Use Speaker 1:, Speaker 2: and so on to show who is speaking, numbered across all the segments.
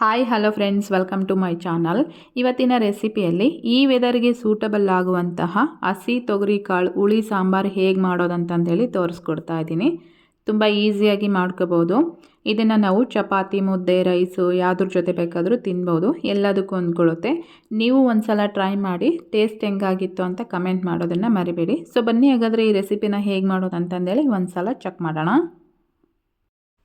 Speaker 1: Hi hello friends welcome to my channel ಇವತ್ತಿನ ರೆಸಿಪಿಯಲ್ಲಿ ಈ ವೆದರ್ಗೆ ಸೂಟಬಲ್ ಆಗುವಂತಹ ಹಸಿ ತೊಗರಿ ಕಾಳು, ಹುಳಿ, ಸಾಂಬಾರು ಹೇಗೆ ಮಾಡೋದಂತಂದೇಳಿ ತೋರಿಸ್ಕೊಡ್ತಾ ಇದ್ದೀನಿ. ತುಂಬ ಈಸಿಯಾಗಿ ಮಾಡ್ಕೋಬೋದು. ಇದನ್ನು ನಾವು ಚಪಾತಿ, ಮುದ್ದೆ ರೈಸು ಯಾವುದ್ರ ಜೊತೆ ಬೇಕಾದರೂ ತಿನ್ಬೋದು. ಎಲ್ಲದಕ್ಕೂ ಅಂದ್ಕೊಳ್ಳುತ್ತೆ. ನೀವು ಒಂದು ಸಲ ಟ್ರೈ ಮಾಡಿ ಟೇಸ್ಟ್ ಹೆಂಗಾಗಿತ್ತು ಅಂತ ಕಮೆಂಟ್ ಮಾಡೋದನ್ನು ಮರಿಬೇಡಿ. ಸೊ ಬನ್ನಿ, ಹಾಗಾದರೆ ಈ ರೆಸಿಪಿನ ಹೇಗೆ ಮಾಡೋದಂತಂದೇಳಿ ಒಂದು ಸಲ ಚೆಕ್ ಮಾಡೋಣ.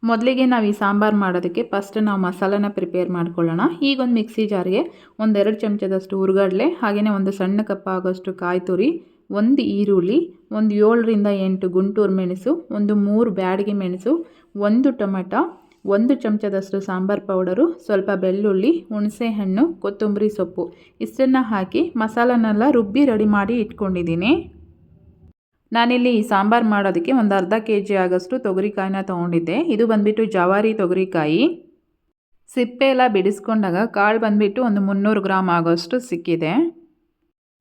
Speaker 1: ಮೊದಲಿಗೆ ನಾವು ಈ ಸಾಂಬಾರು ಮಾಡೋದಕ್ಕೆ ಫಸ್ಟ್ ನಾವು ಮಸಾಲನ ಪ್ರಿಪೇರ್ ಮಾಡ್ಕೊಳ್ಳೋಣ. ಈಗ ಒಂದು ಮಿಕ್ಸಿ ಜಾರ್ಗೆ ಒಂದೆರಡು ಚಮಚದಷ್ಟು ಹುರ್ಗಡ್ಲೆ ಹಾಗೆಯೇ ಒಂದು ಸಣ್ಣ ಕಪ್ಪ ಆಗೋಷ್ಟು ಕಾಯಿ ತುರಿ, ಒಂದು ಈರುಳ್ಳಿ, ಒಂದು ಏಳರಿಂದ ಎಂಟು ಗುಂಟೂರು ಮೆಣಸು, ಒಂದು ಮೂರು ಬ್ಯಾಡಿಗೆ ಮೆಣಸು, ಒಂದು ಟೊಮೆಟೊ, ಒಂದು ಚಮಚದಷ್ಟು ಸಾಂಬಾರು ಪೌಡರು, ಸ್ವಲ್ಪ ಬೆಳ್ಳುಳ್ಳಿ ಹುಣಸೆಹಣ್ಣು ಕೊತ್ತಂಬರಿ ಸೊಪ್ಪು. ಇಷ್ಟನ್ನು ಹಾಕಿ ಮಸಾಲನೆಲ್ಲ ರುಬ್ಬಿ ರೆಡಿ ಮಾಡಿ ಇಟ್ಕೊಂಡಿದ್ದೀನಿ. ನಾನಿಲ್ಲಿ ಸಾಂಬಾರು ಮಾಡೋದಕ್ಕೆ ಒಂದು ಅರ್ಧ ಕೆ ಜಿ ಆಗೋಷ್ಟು ತೊಗರಿಕಾಯಿನ ತೊಗೊಂಡಿದ್ದೆ. ಇದು ಬಂದುಬಿಟ್ಟು ಜವಾರಿ ತೊಗರಿಕಾಯಿ. ಸಿಪ್ಪೆ ಎಲ್ಲ ಬಿಡಿಸ್ಕೊಂಡಾಗ ಕಾಳು ಬಂದುಬಿಟ್ಟು ಒಂದು ಮುನ್ನೂರು ಗ್ರಾಮ್ ಆಗೋಷ್ಟು ಸಿಕ್ಕಿದೆ.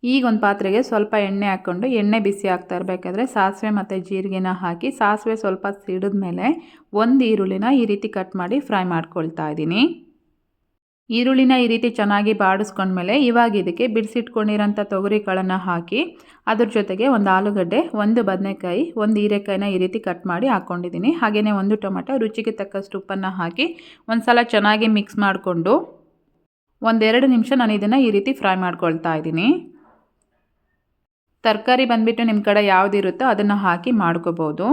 Speaker 1: ಈಗ ಒಂದು ಪಾತ್ರೆಗೆ ಸ್ವಲ್ಪ ಎಣ್ಣೆ ಹಾಕ್ಕೊಂಡು, ಎಣ್ಣೆ ಬಿಸಿ ಆಗ್ತಾ ಇರಬೇಕಾದ್ರೆ ಸಾಸಿವೆ ಮತ್ತು ಜೀರಿಗೆನ ಹಾಕಿ, ಸಾಸಿವೆ ಸ್ವಲ್ಪ ಸಿಡಿದ ಮೇಲೆ ಒಂದು ಈರುಳ್ಳಿನ ಈ ರೀತಿ ಕಟ್ ಮಾಡಿ ಫ್ರೈ ಮಾಡ್ಕೊಳ್ತಾ ಇದ್ದೀನಿ. ಈರುಳ್ಳಿನ ಈ ರೀತಿ ಚೆನ್ನಾಗಿ ಬಾಡಿಸ್ಕೊಂಡ್ಮೇಲೆ ಇವಾಗ ಇದಕ್ಕೆ ಬಿಡಿಸಿಟ್ಕೊಂಡಿರೋಂಥ ತೊಗರಿ ಕಾಳನ್ನು ಹಾಕಿ ಅದ್ರ ಜೊತೆಗೆ ಒಂದು ಆಲೂಗಡ್ಡೆ, ಒಂದು ಬದನೆಕಾಯಿ, ಒಂದು ಹೀರೆಕಾಯಿನ ಈ ರೀತಿ ಕಟ್ ಮಾಡಿ ಹಾಕ್ಕೊಂಡಿದ್ದೀನಿ. ಹಾಗೆಯೇ ಒಂದು ಟೊಮೆಟೊ, ರುಚಿಗೆ ತಕ್ಕಷ್ಟು ಉಪ್ಪನ್ನು ಹಾಕಿ ಒಂದು ಸಲ ಚೆನ್ನಾಗಿ ಮಿಕ್ಸ್ ಮಾಡಿಕೊಂಡು ಒಂದೆರಡು ನಿಮಿಷ ನಾನು ಇದನ್ನು ಈ ರೀತಿ ಫ್ರೈ ಮಾಡ್ಕೊಳ್ತಾ ಇದ್ದೀನಿ. ತರಕಾರಿ ಬಂದುಬಿಟ್ಟು ನಿಮ್ಮ ಕಡೆ ಯಾವುದಿರುತ್ತೋ ಅದನ್ನು ಹಾಕಿ ಮಾಡ್ಕೋಬೋದು.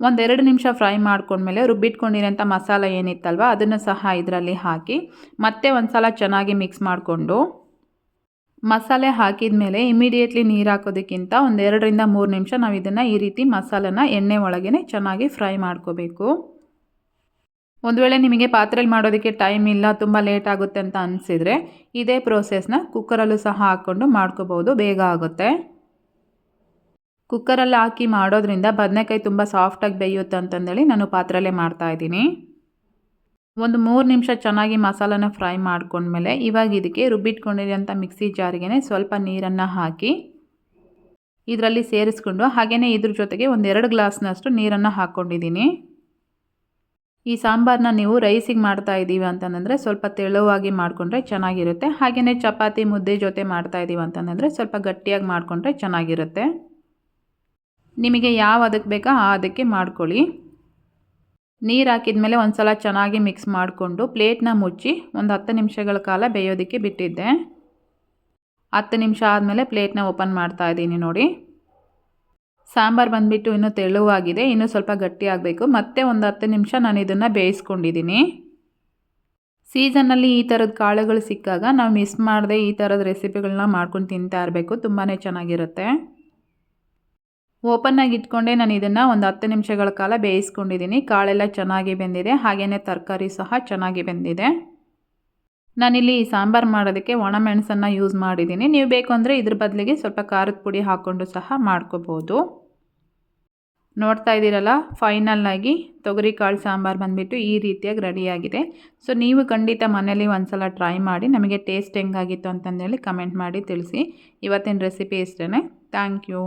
Speaker 1: ಒಂದೆರಡು ನಿಮಿಷ ಫ್ರೈ ಮಾಡ್ಕೊಂಡ್ಮೇಲೆ ರುಬ್ಬಿಟ್ಕೊಂಡಿರೋಂಥ ಮಸಾಲ ಏನಿತ್ತಲ್ವ, ಅದನ್ನು ಸಹ ಇದರಲ್ಲಿ ಹಾಕಿ ಮತ್ತೆ ಒಂದು ಸಲ ಚೆನ್ನಾಗಿ ಮಿಕ್ಸ್ ಮಾಡಿಕೊಂಡು ಮಸಾಲೆ ಹಾಕಿದ ಮೇಲೆ ಇಮಿಡಿಯೇಟ್ಲಿ ನೀರು ಹಾಕೋದಕ್ಕಿಂತ ಒಂದು ಎರಡರಿಂದ ಮೂರು ನಿಮಿಷ ನಾವು ಇದನ್ನು ಈ ರೀತಿ ಮಸಾಲನ ಎಣ್ಣೆ ಒಳಗೇ ಚೆನ್ನಾಗಿ ಫ್ರೈ ಮಾಡ್ಕೋಬೇಕು. ಒಂದು ವೇಳೆ ನಿಮಗೆ ಪಾತ್ರೆಯಲ್ಲಿ ಮಾಡೋದಕ್ಕೆ ಟೈಮ್ ಇಲ್ಲ, ತುಂಬ ಲೇಟ್ ಆಗುತ್ತೆ ಅಂತ ಅನಿಸಿದರೆ ಇದೇ ಪ್ರೋಸೆಸ್ನ ಕುಕ್ಕರಲ್ಲೂ ಸಹ ಹಾಕ್ಕೊಂಡು ಮಾಡ್ಕೋಬೋದು ಬೇಗ ಆಗುತ್ತೆ. ಕುಕ್ಕರಲ್ಲಿ ಹಾಕಿ ಮಾಡೋದ್ರಿಂದ ಬದನೆಕಾಯಿ ತುಂಬ ಸಾಫ್ಟಾಗಿ ಬೇಯುತ್ತೆ ಅಂತಂದೇಳಿ ನಾನು ಪಾತ್ರೆಯಲ್ಲೇ ಮಾಡ್ತಾಯಿದ್ದೀನಿ ಒಂದು ಮೂರು ನಿಮಿಷ ಚೆನ್ನಾಗಿ ಮಸಾಲನ ಫ್ರೈ ಮಾಡ್ಕೊಂಡ್ಮೇಲೆ ಇವಾಗ ಇದಕ್ಕೆ ರುಬ್ಬಿಟ್ಕೊಂಡಿರೋಂಥ ಮಿಕ್ಸಿ ಜಾರಿಗೆ ಸ್ವಲ್ಪ ನೀರನ್ನು ಹಾಕಿ ಇದರಲ್ಲಿ ಸೇರಿಸ್ಕೊಂಡು ಹಾಗೆಯೇ ಇದ್ರ ಜೊತೆಗೆ ಒಂದೆರಡು ಗ್ಲಾಸ್ನಷ್ಟು ನೀರನ್ನು ಹಾಕ್ಕೊಂಡಿದ್ದೀನಿ. ಈ ಸಾಂಬಾರನ್ನ ನೀವು ರೈಸಿಗೆ ಮಾಡ್ತಾ ಇದ್ದೀವಿ ಅಂತಂದರೆ ಸ್ವಲ್ಪ ತೆಳುವಾಗಿ ಮಾಡಿಕೊಂಡ್ರೆ ಚೆನ್ನಾಗಿರುತ್ತೆ. ಹಾಗೆಯೇ ಚಪಾತಿ ಮುದ್ದೆ ಜೊತೆ ಮಾಡ್ತಾ ಇದ್ದೀವಿ ಅಂತಂದರೆ ಸ್ವಲ್ಪ ಗಟ್ಟಿಯಾಗಿ ಮಾಡಿಕೊಂಡ್ರೆ ಚೆನ್ನಾಗಿರುತ್ತೆ. ನಿಮಗೆ ಯಾವ ಅದಕ್ಕೆ ಬೇಕೋ ಆ ಅದಕ್ಕೆ ಮಾಡ್ಕೊಳ್ಳಿ. ನೀರು ಹಾಕಿದ ಮೇಲೆ ಒಂದು ಸಲ ಚೆನ್ನಾಗಿ ಮಿಕ್ಸ್ ಮಾಡಿಕೊಂಡು ಪ್ಲೇಟ್ನ ಮುಚ್ಚಿ ಒಂದು ಹತ್ತು ನಿಮಿಷಗಳ ಕಾಲ ಬೇಯೋದಕ್ಕೆ ಬಿಟ್ಟಿದ್ದೆ. ಹತ್ತು ನಿಮಿಷ ಆದಮೇಲೆ ಪ್ಲೇಟ್ನ ಓಪನ್ ಮಾಡ್ತಾ ಇದ್ದೀನಿ ನೋಡಿ. ಸಾಂಬಾರು ಬಂದುಬಿಟ್ಟು ಇನ್ನೂ ತೆಳುವಾಗಿದೆ, ಇನ್ನೂ ಸ್ವಲ್ಪ ಗಟ್ಟಿ ಆಗಬೇಕು. ಮತ್ತೆ ಒಂದು ಹತ್ತು ನಿಮಿಷ ನಾನು ಇದನ್ನು ಬೇಯಿಸ್ಕೊಂಡಿದ್ದೀನಿ. ಸೀಸನ್ನಲ್ಲಿ ಈ ಥರದ ಕಾಳುಗಳು ಸಿಕ್ಕಾಗ ನಾವು ಮಿಸ್ ಮಾಡದೆ ಈ ಥರದ ರೆಸಿಪಿಗಳನ್ನ ಮಾಡ್ಕೊಂಡು ತಿಂತಾ ಇರಬೇಕು. ತುಂಬಾ ಚೆನ್ನಾಗಿರುತ್ತೆ. ಓಪನ್ನಾಗಿ ಇಟ್ಕೊಂಡೆ ನಾನು ಇದನ್ನು ಒಂದು ಹತ್ತು ನಿಮಿಷಗಳ ಕಾಲ ಬೇಯಿಸ್ಕೊಂಡಿದ್ದೀನಿ. ಕಾಳೆಲ್ಲ ಚೆನ್ನಾಗಿ ಬೆಂದಿದೆ. ಹಾಗೆಯೇ ತರಕಾರಿ ಸಹ ಚೆನ್ನಾಗಿ ಬೆಂದಿದೆ. ನಾನಿಲ್ಲಿ ಸಾಂಬಾರು ಮಾಡೋದಕ್ಕೆ ಒಣಮೆಣಸನ್ನು ಯೂಸ್ ಮಾಡಿದ್ದೀನಿ. ನೀವು ಬೇಕು ಅಂದರೆ ಇದ್ರ ಬದಲಿಗೆ ಸ್ವಲ್ಪ ಖಾರದ ಪುಡಿ ಹಾಕ್ಕೊಂಡು ಸಹ ಮಾಡ್ಕೋಬೋದು. ನೋಡ್ತಾ ಇದ್ದೀರಲ್ಲ ಫೈನಲ್ಲಾಗಿ ತೊಗರಿ ಕಾಳು ಸಾಂಬಾರು ಬಂದುಬಿಟ್ಟು ಈ ರೀತಿಯಾಗಿ ರೆಡಿಯಾಗಿದೆ. ಸೊ ನೀವು ಖಂಡಿತ ಮನೇಲಿ ಒಂದು ಸಲ ಟ್ರೈ ಮಾಡಿ, ನಮಗೆ ಟೇಸ್ಟ್ ಹೆಂಗಾಗಿತ್ತು ಅಂತಂದೇಳಿ ಕಮೆಂಟ್ ಮಾಡಿ ತಿಳಿಸಿ. ಇವತ್ತಿನ ರೆಸಿಪಿ ಇಷ್ಟೇ ಥ್ಯಾಂಕ್ ಯು